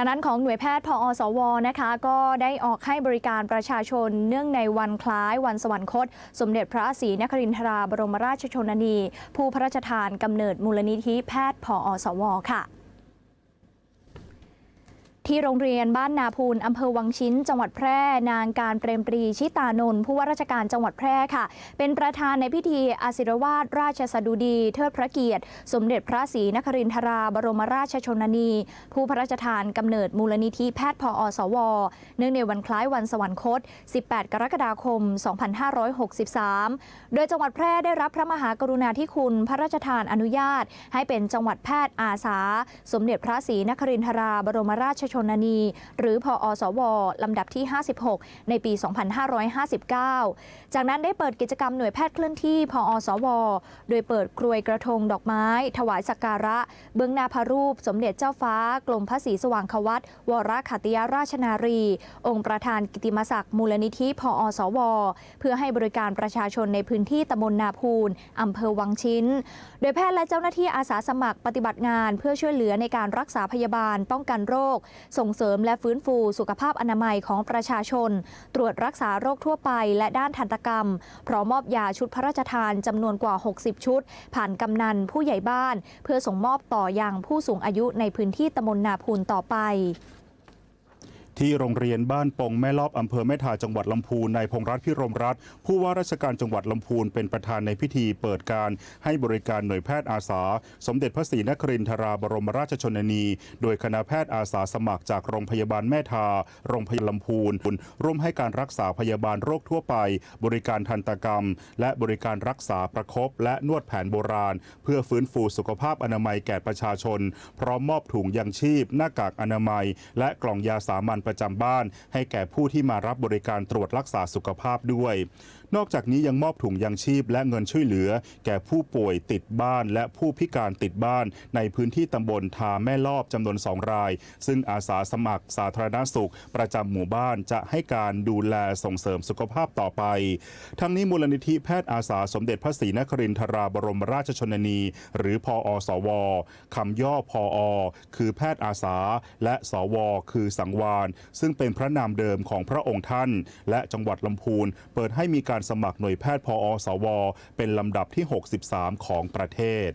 ทางด้านของหน่วยแพทย์พอสวนะคะ ก็ได้ออกให้บริการประชาชนเนื่องในวันคล้ายวันสวรรคต สมเด็จพระศรีนครินทราบรมราชชนนี ผู้พระราชทานกำเนิดมูลนิธิแพทย์พอสวค่ะ ที่โรงเรียนบ้านนาพูนอำเภอวังชิ้น จังหวัดแพร่ นางการเปรมปรีชิตานนท์ผู้ว่าราชการจังหวัดแพร่ค่ะ เป็นประธานในพิธีอาศิรวาสราชสดุดี เทิดพระเกียรติ สมเด็จพระศรีนครินทราบรมราชชนนี ผู้พระราชทานกำเนิดมูลนิธิแพทย์พอสว เนื่องในวันคล้ายวันสวรรคต 18 กรกฎาคม 2563 โดยจังหวัดแพร่ได้รับพระมหากรุณาธิคุณพระราชทานอนุญาต ให้เป็นจังหวัดแพทย์อาสา สมเด็จพระศรีนครินทราบรมราชชนนี หรือพออสว ลำดับที่ 56 ในปี 2559 จากนั้นได้เปิดกิจกรรมหน่วยแพทย์เคลื่อนที่พออสว โดยเปิดกรวยกระทงดอกไม้ ถวายสักการะ เบื้องหน้าพระรูป สมเด็จเจ้าฟ้ากรมพระศรีสว่างควัตวรขัตติยราชนารี องค์ประธานกิติมศักดิ์มูลนิธิพอสว เพื่อให้บริการประชาชนในพื้นที่ตำบลนาพูนอำเภอวังชิ้น โดยแพทย์และเจ้าหน้าที่อาสาสมัครปฏิบัติงาน เพื่อช่วยเหลือในการรักษาพยาบาลป้องกันโรคส่งเสริมและฟื้นฟูสุขภาพอนามัยของประชาชน ตรวจรักษาโรคทั่วไป และด้านทันตกรรม พร้อมมอบยาชุดพระราชทานจำนวนกว่า 60 ชุด ผ่านกำนันผู้ใหญ่บ้าน เพื่อส่งมอบต่อยังผู้สูงอายุในพื้นที่ตำบลนาพูนต่อไป ที่โรงเรียนบ้านปงแม่ลอบอำเภอแม่ทาจังหวัดลำพูนนายพงรัตน์พิรมรัตน์ผู้ว่าราชการจังหวัดลำพูนเป็นประธานในพิธีเปิดการให้บริการหน่วยแพทย์อาสา สมเด็จพระศรีนครินทราบรมราชชนนี โดยคณะแพทย์อาสาสมัครจากโรงพยาบาลแม่ทา โรงพยาบาลลำพูนร่วมให้การรักษาพยาบาลโรคทั่วไป บริการทันตกรรม และบริการรักษาประคบและนวดแผนโบราณ เพื่อฟื้นฟูสุขภาพอนามัยแก่ประชาชน พร้อมมอบถุงยังชีพ หน้ากากอนามัย และกล่องยาสามัญประจำบ้าน ให้แก่ผู้ที่มารับบริการตรวจรักษาสุขภาพด้วยนอกจากนี้ยังมอบถุงยังชีพและเงินช่วยเหลือ แก่ผู้ป่วยติดบ้านและผู้พิการติดบ้าน ในพื้นที่ตำบลทาแม่ลอบจำนวนสองราย ซึ่งอาสาสมัครสาธารณสุข ประจำหมู่บ้านจะให้การดูแลส่งเสริมสุขภาพต่อไป ทั้งนี้มูลนิธิแพทย์อาสาสมเด็จพระศรีนครินทราบรมราชชนนี หรือพอสวคำย่อพออคือแพทย์อาสา และสว คือสังวานซึ่งเป็นพระนามเดิมของพระองค์ท่าน และจังหวัดลำพูนเปิดให้มีการสมัครหน่วยแพทย์พอสว เป็นลำดับที่ 63 ของประเทศ